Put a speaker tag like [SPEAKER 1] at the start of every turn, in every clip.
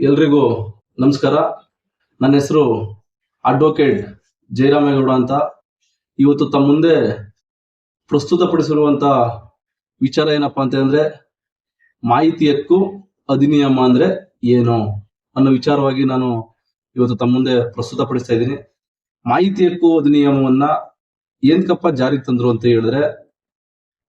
[SPEAKER 1] ಎಲ್ರಿಗೂ ನಮಸ್ಕಾರ. ನನ್ನ ಹೆಸರು ಅಡ್ವೊಕೇಟ್ ಜಯರಾಮೇಗೌಡ ಅಂತ. ಇವತ್ತು ತಮ್ಮ ಮುಂದೆ ಪ್ರಸ್ತುತಪಡಿಸಿರುವಂತ ವಿಚಾರ ಏನಪ್ಪಾ ಅಂತಂದ್ರೆ ಮಾಹಿತಿ ಹಕ್ಕು ಅಧಿನಿಯಮ ಅಂದ್ರೆ ಏನು ಅನ್ನೋ ವಿಚಾರವಾಗಿ ನಾನು ಇವತ್ತು ತಮ್ಮ ಮುಂದೆ ಪ್ರಸ್ತುತಪಡಿಸ್ತಾ ಇದ್ದೀನಿ. ಮಾಹಿತಿ ಹಕ್ಕು ಅಧಿನಿಯಮವನ್ನ ಏನ್ಕಪ್ಪ ಜಾರಿಗೆ ತಂದ್ರು ಅಂತ ಹೇಳಿದ್ರೆ,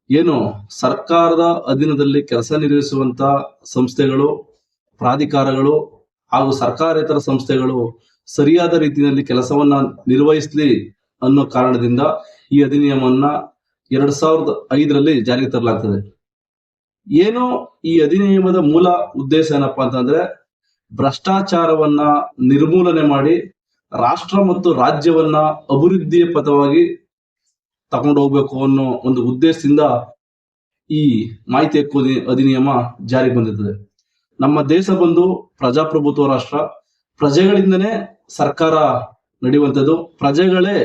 [SPEAKER 1] ಏನು ಸರ್ಕಾರದ ಅಧೀನದಲ್ಲಿ ಕೆಲಸ ನಿರ್ವಹಿಸುವಂತ ಸಂಸ್ಥೆಗಳು ಪ್ರಾಧಿಕಾರಗಳು ಹಾಗೂ ಸರ್ಕಾರೇತರ ಸಂಸ್ಥೆಗಳು ಸರಿಯಾದ ರೀತಿಯಲ್ಲಿ ಕೆಲಸವನ್ನ ನಿರ್ವಹಿಸಲಿ ಅನ್ನೋ ಕಾರಣದಿಂದ ಈ ಅಧಿನಿಯಮವನ್ನ ಎರಡ್ ಸಾವಿರದ ಐದರಲ್ಲಿ ಜಾರಿಗೆ ತರಲಾಗ್ತದೆ. ಏನು ಈ ಅಧಿನಿಯಮದ ಮೂಲ ಉದ್ದೇಶ ಏನಪ್ಪಾ ಅಂತಂದ್ರೆ ಭ್ರಷ್ಟಾಚಾರವನ್ನ ನಿರ್ಮೂಲನೆ ಮಾಡಿ ರಾಷ್ಟ್ರ ಮತ್ತು ರಾಜ್ಯವನ್ನ ಅಭಿವೃದ್ಧಿಯ ಪಥವಾಗಿ ತಗೊಂಡು ಹೋಗ್ಬೇಕು ಅನ್ನೋ ಒಂದು ಉದ್ದೇಶದಿಂದ ಈ ಮಾಹಿತಿ ಅಧಿನಿಯಮ ಜಾರಿಗೆ ಬಂದಿರ್ತದೆ. ನಮ್ಮ ದೇಶ ಬಂದು ಪ್ರಜಾಪ್ರಭುತ್ವ ರಾಷ್ಟ್ರ, ಪ್ರಜೆಗಳಿಂದನೇ ಸರ್ಕಾರ ನಡೆಯುವಂಥದ್ದು, ಪ್ರಜೆಗಳೇ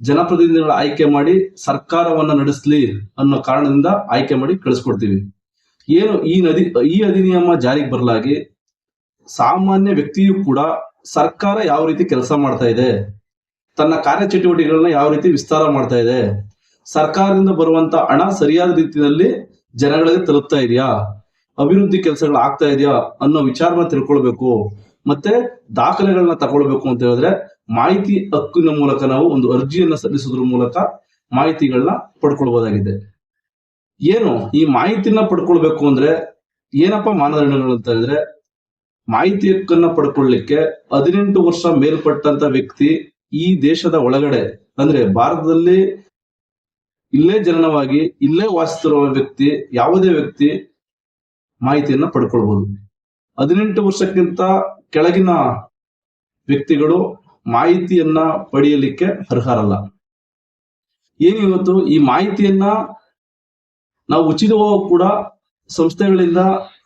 [SPEAKER 1] ಜನಪ್ರತಿನಿಧಿಗಳ ಆಯ್ಕೆ ಮಾಡಿ ಸರ್ಕಾರವನ್ನ ನಡೆಸಲಿ ಅನ್ನೋ ಕಾರಣದಿಂದ ಆಯ್ಕೆ ಮಾಡಿ ಕಳಿಸ್ಕೊಡ್ತೀವಿ. ಏನು ಈ ನದಿ, ಈ ಅಧಿನಿಯಮ ಜಾರಿಗೆ ಬರಲಾಗಿ ಸಾಮಾನ್ಯ ವ್ಯಕ್ತಿಯು ಕೂಡ ಸರ್ಕಾರ ಯಾವ ರೀತಿ ಕೆಲಸ ಮಾಡ್ತಾ ಇದೆ, ತನ್ನ ಕಾರ್ಯಚಟುವಟಿಕೆಗಳನ್ನ ಯಾವ ರೀತಿ ವಿಸ್ತಾರ ಮಾಡ್ತಾ ಇದೆ, ಸರ್ಕಾರದಿಂದ ಬರುವಂತ ಹಣ ಸರಿಯಾದ ರೀತಿಯಲ್ಲಿ ಜನಗಳಿಗೆ ತಲುಪ್ತಾ ಇದೆಯಾ ಅಭಿವೃದ್ಧಿ ಕೆಲಸಗಳು ಆಗ್ತಾ ಇದೆಯಾ ಅನ್ನೋ ವಿಚಾರನ ತಿಳ್ಕೊಳ್ಬೇಕು. ಮತ್ತೆ ದಾಖಲೆಗಳನ್ನ ತಗೊಳ್ಬೇಕು ಅಂತ ಹೇಳಿದ್ರೆ ಮಾಹಿತಿ ಹಕ್ಕಿನ ಮೂಲಕ ನಾವು ಒಂದು ಅರ್ಜಿಯನ್ನ ಸಲ್ಲಿಸೋದ್ರ ಮೂಲಕ ಮಾಹಿತಿಗಳನ್ನ ಪಡ್ಕೊಳ್ಬಹುದಾಗಿದೆ ಏನು ಈ ಮಾಹಿತಿನ ಪಡ್ಕೊಳ್ಬೇಕು ಅಂದ್ರೆ ಏನಪ್ಪ ಮಾನದಂಡಗಳು ಅಂತ ಹೇಳಿದ್ರೆ ಮಾಹಿತಿ ಹಕ್ಕನ್ನ ಪಡ್ಕೊಳ್ಳಿಕ್ಕೆ ಹದಿನೆಂಟು ವರ್ಷ ಮೇಲ್ಪಟ್ಟಂತ ವ್ಯಕ್ತಿ ಈ ದೇಶದ ಒಳಗಡೆ ಅಂದ್ರೆ ಭಾರತದಲ್ಲಿ ಇಲ್ಲೇ ಜನನವಾಗಿ, ಇಲ್ಲೇ ವಾಸಿಸುತ್ತಿರುವ ವ್ಯಕ್ತಿ, ಯಾವುದೇ ವ್ಯಕ್ತಿ ಮಾಹಿತಿಯನ್ನ ಪಡ್ಕೊಳ್ಬಹುದು ಹದಿನೆಂಟು ವರ್ಷಕ್ಕಿಂತ ಕೆಳಗಿನ ವ್ಯಕ್ತಿಗಳು ಮಾಹಿತಿಯನ್ನ ಪಡೆಯಲಿಕ್ಕೆ ಅರ್ಹರಲ್ಲ. ಏನು ಇವತ್ತು ಈ ಮಾಹಿತಿಯನ್ನ ನಾವು ಉಚಿತವಾಗಿ ಕೂಡ ಸಂಸ್ಥೆಗಳಿಂದ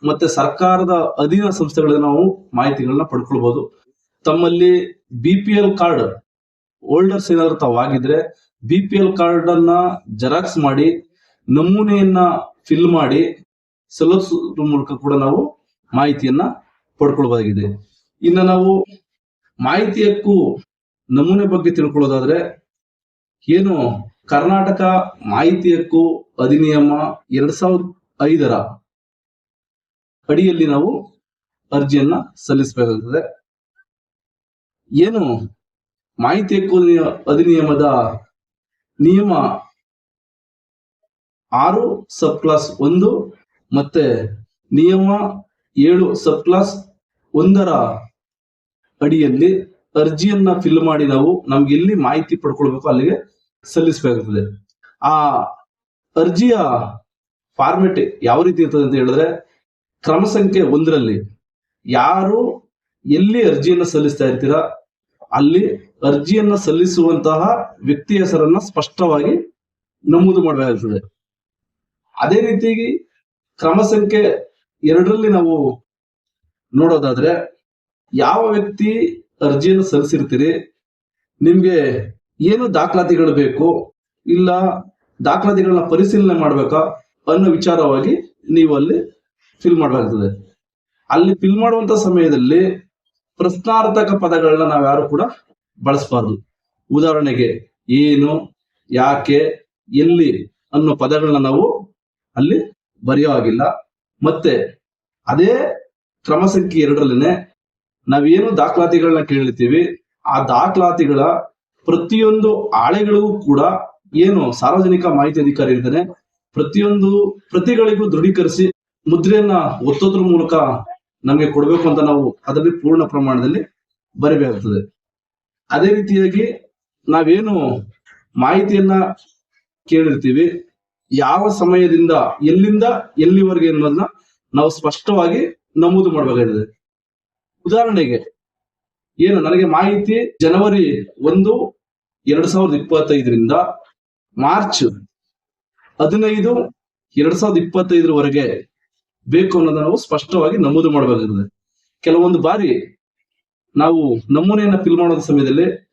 [SPEAKER 1] ಮತ್ತೆ ಸರ್ಕಾರದ ಅಧೀನ ಸಂಸ್ಥೆಗಳಿಂದ ನಾವು ಮಾಹಿತಿಗಳನ್ನ ಪಡ್ಕೊಳ್ಬಹುದು ತಮ್ಮಲ್ಲಿ B P L card holders ಏನಾದ್ರು ತಾವಾಗಿದ್ರೆ ಬಿ ಪಿ ಎಲ್ ಕಾರ್ಡ್ ಅನ್ನ ಜೆರಾಕ್ಸ್ ಮಾಡಿ, ನಮೂನೆಯನ್ನ ಫಿಲ್ ಮಾಡಿ ಸಲ್ಲಿಸೋದ್ರ ಮೂಲಕ ಕೂಡ ನಾವು ಮಾಹಿತಿಯನ್ನ ಪಡ್ಕೊಳ್ಬಹುದಾಗಿದೆ ಇನ್ನು ನಾವು ಮಾಹಿತಿ ಹಕ್ಕು ನಮೂನೆ ಬಗ್ಗೆ ತಿಳ್ಕೊಳ್ಳೋದಾದ್ರೆ, ಏನು ಕರ್ನಾಟಕ ಮಾಹಿತಿ ಹಕ್ಕು ಅಧಿನಿಯಮ ಎರಡ್ ಸಾವಿರದ ಐದರ ಅಡಿಯಲ್ಲಿ ನಾವು ಅರ್ಜಿಯನ್ನ ಸಲ್ಲಿಸಬೇಕಾಗುತ್ತದೆ ಏನು ಮಾಹಿತಿ ಹಕ್ಕು ಅಧಿನಿಯ- ಅಧಿನಿಯಮದ ನಿಯಮ ಆರು ಸಬ್ ಕ್ಲಾಸ್ ಒಂದು ಮತ್ತೆ ನಿಯಮ ಏಳು ಸಬ್ ಕ್ಲಾಸ್ ಒಂದರ ಅಡಿಯಲ್ಲಿ ಅರ್ಜಿಯನ್ನ ಫಿಲ್ ಮಾಡಿ ನಾವು ನಮ್ಗೆ ಎಲ್ಲಿ ಮಾಹಿತಿ ಪಡ್ಕೊಳ್ಬೇಕು ಅಲ್ಲಿಗೆ ಸಲ್ಲಿಸಬೇಕಾಗ್ತದೆ. ಆ ಅರ್ಜಿಯ ಫಾರ್ಮೆಟ್ ಯಾವ ರೀತಿ ಇರ್ತದೆ ಅಂತ ಹೇಳಿದ್ರೆ ಕ್ರಮ ಸಂಖ್ಯೆ ಒಂದರಲ್ಲಿ ಯಾರು ಎಲ್ಲಿ ಅರ್ಜಿಯನ್ನ ಸಲ್ಲಿಸ್ತಾ ಇರ್ತೀರಾ ಅಲ್ಲಿ ಅರ್ಜಿಯನ್ನ ಸಲ್ಲಿಸುವಂತಹ ವ್ಯಕ್ತಿ ಹೆಸರನ್ನ ಸ್ಪಷ್ಟವಾಗಿ ನಮೂದು ಮಾಡಬೇಕಾಗ್ತದೆ. ಅದೇ ರೀತಿ ಕ್ರಮ ಸಂಖ್ಯೆ ಎರಡರಲ್ಲಿ ನಾವು ನೋಡೋದಾದ್ರೆ ಯಾವ ವ್ಯಕ್ತಿ ಅರ್ಜಿಯನ್ನು ಸಲ್ಲಿಸಿರ್ತೀರಿ? ನಿಮ್ಗೆ ಏನು ದಾಖಲಾತಿಗಳು ಬೇಕು? ಇಲ್ಲ ದಾಖಲಾತಿಗಳನ್ನ ಪರಿಶೀಲನೆ ಮಾಡ್ಬೇಕಾ? ಅನ್ನೋ ವಿಚಾರವಾಗಿ ನೀವು ಅಲ್ಲಿ ಫಿಲ್ ಮಾಡಬೇಕಾಗ್ತದೆ. ಅಲ್ಲಿ ಫಿಲ್ ಮಾಡುವಂತ ಸಮಯದಲ್ಲಿ ಪ್ರಶ್ನಾರ್ಥಕ ಪದಗಳನ್ನ ನಾವು ಯಾರು ಕೂಡ ಬಳಸಬಾರ್ದು. ಉದಾಹರಣೆಗೆ ಏನು, ಯಾಕೆ, ಎಲ್ಲಿ ಅನ್ನೋ ಪದಗಳನ್ನ ನಾವು ಅಲ್ಲಿ ಬರೆಯೋ ಆಗಿಲ್ಲ ಮತ್ತೆ ಅದೇ ಕ್ರಮ ಸಂಖ್ಯೆ ಎರಡರಲ್ಲೇನೆ ನಾವೇನು ದಾಖಲಾತಿಗಳನ್ನ ಕೇಳಿರ್ತೀವಿ, ಆ ದಾಖಲಾತಿಗಳ ಪ್ರತಿಯೊಂದು ಹಾಳೆಗಳಿಗೂ ಕೂಡ ಏನು ಸಾರ್ವಜನಿಕ ಮಾಹಿತಿ ಅಧಿಕಾರಿ ಇರ್ತಾನೆ, ಪ್ರತಿಯೊಂದು ಪ್ರತಿಗಳಿಗೂ ದೃಢೀಕರಿಸಿ ಮುದ್ರೆಯನ್ನ ಒತ್ತೋದ್ರ ಮೂಲಕ ನಮಗೆ ಕೊಡಬೇಕು ಅಂತ ನಾವು ಅದರಲ್ಲಿ ಪೂರ್ಣ ಪ್ರಮಾಣದಲ್ಲಿ ಬರಿಬೇಕಾಗ್ತದೆ. ಅದೇ ರೀತಿಯಾಗಿ ನಾವೇನು ಮಾಹಿತಿಯನ್ನ ಕೇಳಿರ್ತೀವಿ ಯಾವ ಸಮಯದಿಂದ ಎಲ್ಲಿಂದ ಎಲ್ಲಿವರೆಗೆ ಅನ್ನೋದನ್ನ ನಾವು ಸ್ಪಷ್ಟವಾಗಿ ನಮೂದು ಮಾಡಬೇಕಾಗಿದೆ ಉದಾಹರಣೆಗೆ, ಏನು ನನಗೆ ಮಾಹಿತಿ ಜನವರಿ ಒಂದು, ಎರಡ್ ಸಾವಿರದ ಇಪ್ಪತ್ತೈದರಿಂದ ಮಾರ್ಚ್ ಹದಿನೈದು, ಎರಡ್ ಸಾವಿರದ ಇಪ್ಪತ್ತೈದರವರೆಗೆ ಬೇಕು ಅನ್ನೋದನ್ನ ನಾವು ಸ್ಪಷ್ಟವಾಗಿ ನಮೂದು ಮಾಡಬೇಕಾಗಿದೆ ಕೆಲವೊಂದು ಬಾರಿ ನಾವು ನಮೂನೆಯನ್ನ ಫಿಲ್ ಮಾಡೋದ ಸಮಯದಲ್ಲಿ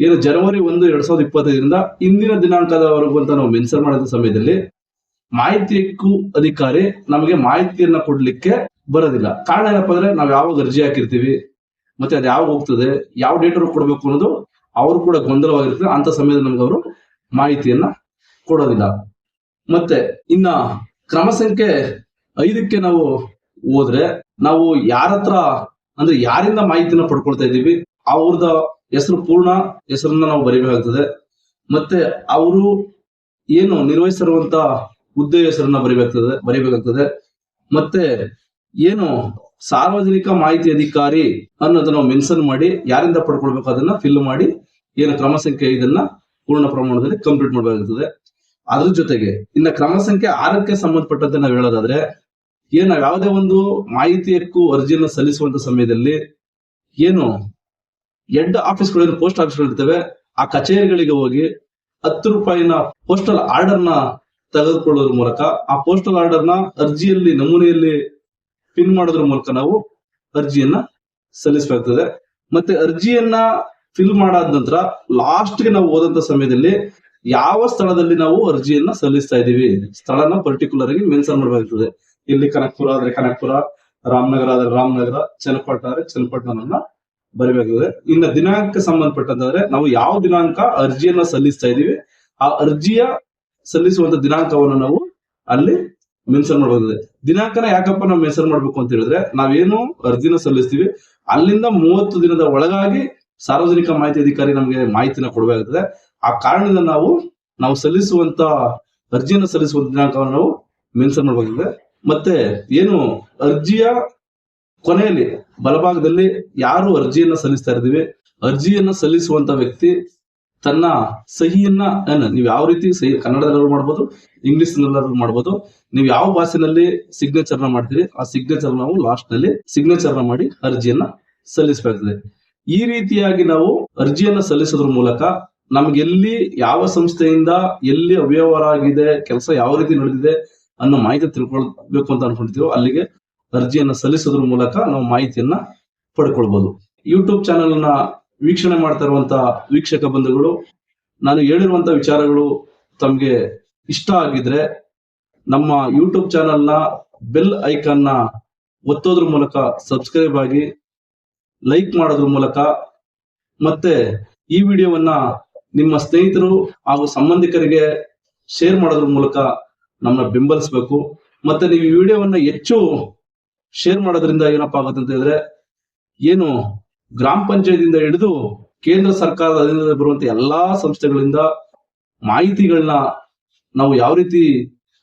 [SPEAKER 1] ಏನು ಜನವರಿ ಒಂದು, ಎರಡ್ ಸಾವಿರದ ಇಪ್ಪತ್ತೈದರಿಂದ ಇಂದಿನ ದಿನಾಂಕದವರೆಗೂ ಅಂತ ನಾವು ಮೆನ್ಷನ್ ಮಾಡಿದ ಸಮಯದಲ್ಲಿ ಮಾಹಿತಿ ಹಕ್ಕು ಅಧಿಕಾರಿ ನಮಗೆ ಮಾಹಿತಿಯನ್ನ ಕೊಡ್ಲಿಕ್ಕೆ ಬರೋದಿಲ್ಲ. ಕಾರಣ ಏನಪ್ಪಾ ಅಂದ್ರೆ ನಾವು ಯಾವಾಗ ಅರ್ಜಿ ಹಾಕಿರ್ತೀವಿ, ಮತ್ತೆ ಅದು ಯಾವಾಗ ಹೋಗ್ತದೆ, ಯಾವ ಡೇಟ್ ಕೊಡ್ಬೇಕು ಅನ್ನೋದು ಅವರು ಕೂಡ ಗೊಂದಲವಾಗಿರ್ತದೆ ಅಂತ ಸಮಯದಲ್ಲಿ ನಮ್ಗೆ ಅವರು ಮಾಹಿತಿಯನ್ನ ಕೊಡೋದಿಲ್ಲ. ಮತ್ತೆ ಇನ್ನ ಕ್ರಮ ಸಂಖ್ಯೆ ಐದಕ್ಕೆ ನಾವು ಹೋದ್ರೆ ನಾವು ಯಾರತ್ರ ಅಂದ್ರೆ ಯಾರಿಂದ ಮಾಹಿತಿನ ಪಡ್ಕೊಳ್ತಾ ಇದ್ದೀವಿ, ಅವ್ರದ ಹೆಸರು ಪೂರ್ಣ ಹೆಸರನ್ನ ನಾವು ಬರಿಬೇಕಾಗ್ತದೆ. ಮತ್ತೆ ಅವರು ಏನು ನಿರ್ವಹಿಸಿರುವಂತ ಹುದ್ದೆ ಹೆಸರನ್ನ ಬರಿಬೇಕಾಗ್ತದೆ ಬರಿಬೇಕಾಗ್ತದೆ. ಮತ್ತೆ ಏನು ಸಾರ್ವಜನಿಕ ಮಾಹಿತಿ ಅಧಿಕಾರಿ ಅನ್ನೋದನ್ನ ಮೆನ್ಷನ್ ಮಾಡಿ, ಯಾರಿಂದ ಪಡ್ಕೊಳ್ಬೇಕು ಅದನ್ನ ಫಿಲ್ ಮಾಡಿ, ಏನು ಕ್ರಮ ಸಂಖ್ಯೆ ಇದನ್ನ ಪೂರ್ಣ ಪ್ರಮಾಣದಲ್ಲಿ ಕಂಪ್ಲೀಟ್ ಮಾಡಬೇಕಾಗ್ತದೆ. ಅದ್ರ ಜೊತೆಗೆ ಇನ್ನ ಕ್ರಮ ಸಂಖ್ಯೆ ಆರಕ್ಕೆ ಸಂಬಂಧಪಟ್ಟಂತೆ ಹೇಳೋದಾದ್ರೆ, ಏನ ಯಾವುದೇ ಒಂದು ಮಾಹಿತಿಯಕ್ಕೂ ಅರ್ಜಿಯನ್ನು ಸಲ್ಲಿಸುವಂತ ಸಮಯದಲ್ಲಿ ಏನು ಹೆಡ್ ಆಫೀಸ್ಗಳಿಂದ ಪೋಸ್ಟ್ ಆಫೀಸ್ಗಳು ಇರ್ತವೆ. ಆ ಕಚೇರಿಗಳಿಗೆ ಹೋಗಿ ಹತ್ತು ರೂಪಾಯಿನ ಪೋಸ್ಟಲ್ ಆರ್ಡರ್ನ ತೆಗೆದುಕೊಳ್ಳೋದ್ರ ಮೂಲಕ, ಆ ಪೋಸ್ಟಲ್ ಆರ್ಡರ್ನ ಅರ್ಜಿಯಲ್ಲಿ, ನಮೂನೆಯಲ್ಲಿ ಪಿನ್ ಮಾಡೋದ್ರ ಮೂಲಕ ನಾವು ಅರ್ಜಿಯನ್ನ ಸಲ್ಲಿಸಬೇಕಾಗ್ತದೆ. ಮತ್ತೆ ಅರ್ಜಿಯನ್ನ ಫಿಲ್ ಮಾಡಾದ ನಂತರ ಲಾಸ್ಟ್ಗೆ ನಾವು ಹೋದಂತ ಸಮಯದಲ್ಲಿ ಯಾವ ಸ್ಥಳದಲ್ಲಿ ನಾವು ಅರ್ಜಿಯನ್ನ ಸಲ್ಲಿಸ್ತಾ ಇದೀವಿ ಸ್ಥಳನ ಪರ್ಟಿಕ್ಯುಲರ್ ಆಗಿ ಮೆನ್ಸನ್ ಮಾಡಬೇಕಾಗ್ತದೆ. ಇಲ್ಲಿ ಕನಕ್ಪುರ, ಆದ್ರೆ ಕನಕ್ಪುರ, ರಾಮನಗರ, ಆದ್ರೆ ರಾಮನಗರ ಚನ್ನಪಟ್ಟಣ ಆದ್ರೆ ಚನ್ನಪಟ್ಟಣವನ್ನ ಬರಬೇಕಾಗ್ತದೆ ಇನ್ನ ದಿನಾಂಕ ಸಂಬಂಧಪಟ್ಟಂತಂದ್ರೆ, ನಾವು ಯಾವ ದಿನಾಂಕ ಅರ್ಜಿಯನ್ನ ಸಲ್ಲಿಸ್ತಾ ಇದೀವಿ ಆ ಅರ್ಜಿಯ ಸಲ್ಲಿಸುವಂತ ದಿನಾಂಕವನ್ನು ನಾವು ಅಲ್ಲಿ ಮೆನ್ಷನ್ ಮಾಡಬಹುದು ದಿನಾಂಕನ ಯಾಕಪ್ಪ ನಾವು ಮೆನ್ಷನ್ ಮಾಡ್ಬೇಕು ಅಂತ ಹೇಳಿದ್ರೆ, ನಾವೇನು ಅರ್ಜಿನ ಸಲ್ಲಿಸ್ತೀವಿ, ಅಲ್ಲಿಂದ ಮೂವತ್ತು ದಿನದ ಒಳಗಾಗಿ ಸಾರ್ವಜನಿಕ ಮಾಹಿತಿ ಅಧಿಕಾರಿ ನಮಗೆ ಮಾಹಿತಿನ ಕೊಡಬೇಕಾಗ್ತದೆ. ಆ ಕಾರಣದಿಂದ ನಾವು ನಾವು ಸಲ್ಲಿಸುವಂತ, ಅರ್ಜಿಯನ್ನು ಸಲ್ಲಿಸುವ ದಿನಾಂಕವನ್ನು ನಾವು ಮೆನ್ಷನ್ ಮಾಡಬೇಕಾಗಿದೆ ಮತ್ತೆ ಏನು, ಅರ್ಜಿಯ ಕೊನೆಯಲ್ಲಿ ಬಲಭಾಗದಲ್ಲಿ ಯಾರು ಅರ್ಜಿಯನ್ನ ಸಲ್ಲಿಸ್ತಾ ಇದ್ದೀವಿ ಅರ್ಜಿಯನ್ನ ಸಲ್ಲಿಸುವಂತ ವ್ಯಕ್ತಿ ತನ್ನ ಸಹಿಯನ್ನ ನೀವು ಯಾವ ರೀತಿ ಸಹಿ ಕನ್ನಡದಲ್ಲೂ ಮಾಡ್ಬೋದು ಇಂಗ್ಲಿಷ್ ನಲ್ಲಾದ್ರೂ ಮಾಡ್ಬೋದು, ನೀವು ಯಾವ ಭಾಷೆನಲ್ಲಿ ಸಿಗ್ನೇಚರ್ನ ಮಾಡ್ತೀರಿ, ಆ ಸಿಗ್ನೇಚರ್ ನಾವು ಲಾಸ್ಟ್ನಲ್ಲಿ ಸಿಗ್ನೇಚರ್ನ ಮಾಡಿ ಅರ್ಜಿಯನ್ನ ಸಲ್ಲಿಸಬೇಕಾಗ್ತದೆ ಈ ರೀತಿಯಾಗಿ ನಾವು ಅರ್ಜಿಯನ್ನ ಸಲ್ಲಿಸೋದ್ರ ಮೂಲಕ ನಮ್ಗೆ ಎಲ್ಲಿ ಯಾವ ಸಂಸ್ಥೆಯಿಂದ ಎಲ್ಲಿ ಅವ್ಯವಹಾರ ಆಗಿದೆ, ಕೆಲಸ ಯಾವ ರೀತಿ ನಡೆದಿದೆ ಅನ್ನೋ ಮಾಹಿತಿ ತಿಳ್ಕೊಳ್ಬೇಕು ಅಂತ ಅನ್ಕೊಂಡಿದ್ದೀವೋ ಅಲ್ಲಿಗೆ ಅರ್ಜಿಯನ್ನ ಸಲ್ಲಿಸೋದ್ರ ಮೂಲಕ ನಾವು ಮಾಹಿತಿಯನ್ನ ಪಡ್ಕೊಳ್ಬಹುದು ಯೂಟ್ಯೂಬ್ ಚಾನೆಲ್ನ ವೀಕ್ಷಣೆ ಮಾಡ್ತಾ ಇರುವಂತಹ ವೀಕ್ಷಕ ಬಂಧುಗಳು, ನಾನು ಹೇಳಿರುವಂತಹ ವಿಚಾರಗಳು ತಮ್ಗೆ ಇಷ್ಟ ಆಗಿದ್ರೆ ನಮ್ಮ ಯೂಟ್ಯೂಬ್ ಚಾನೆಲ್ನ ಬೆಲ್ ಐಕಾನ್ನ ಒತ್ತೋದ್ರ ಮೂಲಕ ಸಬ್ಸ್ಕ್ರೈಬ್ ಆಗಿ ಲೈಕ್ ಮಾಡೋದ್ರ ಮೂಲಕ ಮತ್ತೆ ಈ ವಿಡಿಯೋವನ್ನ ನಿಮ್ಮ ಸ್ನೇಹಿತರು ಹಾಗೂ ಸಂಬಂಧಿಕರಿಗೆ ಶೇರ್ ಮಾಡೋದ್ರ ಮೂಲಕ ನಮ್ಮನ್ನ ಬೆಂಬಲಿಸಬೇಕು. ಮತ್ತೆ ನೀವು ಈ ವಿಡಿಯೋವನ್ನ ಹೆಚ್ಚು ಶೇರ್ ಮಾಡೋದ್ರಿಂದ ಏನಪ್ಪ ಆಗುತ್ತೆ ಅಂತ ಹೇಳಿದ್ರೆ, ಏನು ಗ್ರಾಮ ಪಂಚಾಯತಿಯಿಂದ ಹಿಡಿದು ಕೇಂದ್ರ ಸರ್ಕಾರದ ಅಧೀನದಲ್ಲಿ ಬರುವಂತ ಎಲ್ಲಾ ಸಂಸ್ಥೆಗಳಿಂದ ಮಾಹಿತಿಗಳನ್ನ ನಾವು ಯಾವ ರೀತಿ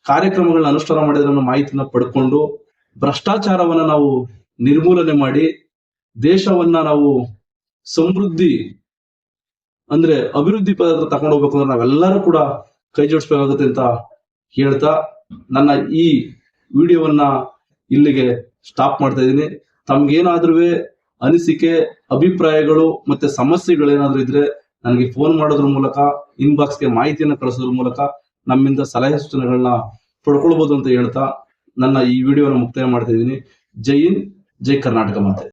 [SPEAKER 1] ಕಾರ್ಯಕ್ರಮಗಳನ್ನ ಅನುಷ್ಠಾನ ಮಾಡಿದ್ರೆ ಅನ್ನೋ ಮಾಹಿತಿನ ಪಡ್ಕೊಂಡು, ಭ್ರಷ್ಟಾಚಾರವನ್ನ ನಾವು ನಿರ್ಮೂಲನೆ ಮಾಡಿ, ದೇಶವನ್ನ ನಾವು ಸಮೃದ್ಧಿ ಅಂದ್ರೆ ಅಭಿವೃದ್ಧಿ ಪದ ತಗೊಂಡು ಹೋಗ್ಬೇಕು ಅಂದ್ರೆ ನಾವೆಲ್ಲರೂ ಕೂಡ ಕೈ ಜೋಡಿಸ್ಬೇಕಾಗುತ್ತೆ ಅಂತ ಹೇಳ್ತಾ ನನ್ನ ಈ ವಿಡಿಯೋವನ್ನ ಇಲ್ಲಿಗೆ ಸ್ಟಾಪ್ ಮಾಡ್ತಾ ಇದ್ದೀನಿ. ತಮ್ಗೇನಾದ್ರೂ ಅನಿಸಿಕೆ, ಅಭಿಪ್ರಾಯಗಳು ಮತ್ತೆ ಸಮಸ್ಯೆಗಳೇನಾದ್ರೂ ಇದ್ರೆ ನನಗೆ ಫೋನ್ ಮಾಡೋದ್ರ ಮೂಲಕ ಇನ್ಬಾಕ್ಸ್ಗೆ ಮಾಹಿತಿಯನ್ನು ಕಳಿಸೋದ್ರ ಮೂಲಕ ನಮ್ಮಿಂದ ಸಲಹೆ ಸೂಚನೆಗಳನ್ನ ಪಡ್ಕೊಳ್ಬಹುದು ಅಂತ ಹೇಳ್ತಾ ನನ್ನ ಈ ವಿಡಿಯೋನ ಮುಕ್ತಾಯ ಮಾಡ್ತಾ ಇದ್ದೀನಿ. ಜೈ ಹಿಂದ್, ಜೈ ಕರ್ನಾಟಕ ಮಾತೆ.